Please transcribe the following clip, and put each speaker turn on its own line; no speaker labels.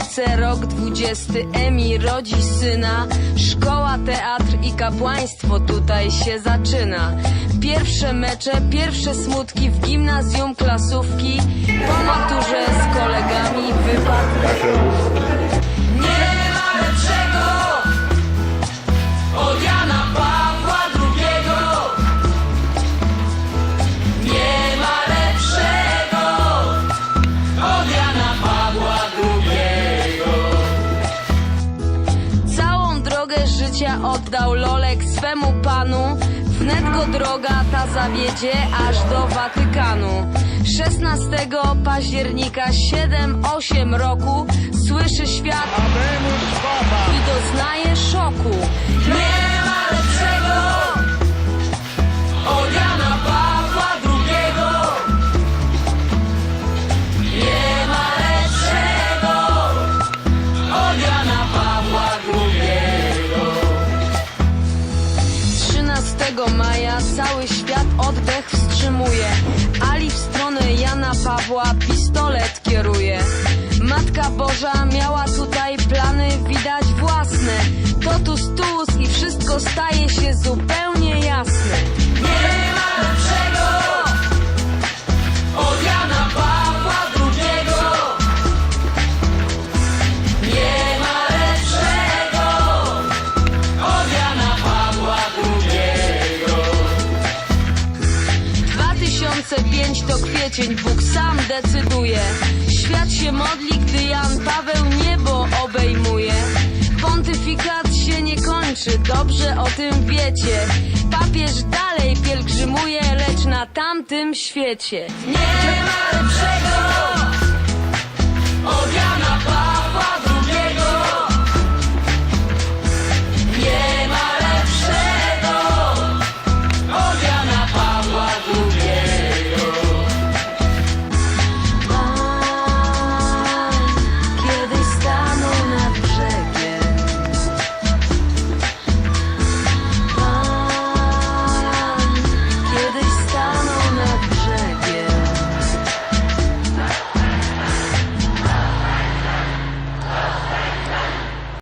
XX Emi rodzi syna. Szkoła, teatr i kapłaństwo tutaj się zaczyna. Pierwsze mecze, pierwsze smutki w gimnazjum klasówki. Po maturze z kolegami wypad. Życia oddał Lolek swemu panu. Wnet go droga ta zawiedzie aż do Watykanu. 16 października 7-8 roku słyszy oddech wstrzymuje. Ali w stronę Jana Pawła pistolet kieruje. Matka Boża miała tutaj plany widać własne. Totus tus i wszystko staje się zupełnie 2005 to kwiecień, Bóg sam decyduje. Świat się modli, gdy Jan Paweł niebo obejmuje. Pontyfikat się nie kończy, dobrze o tym wiecie. Papież dalej pielgrzymuje, lecz na tamtym świecie. Nie ma lepszego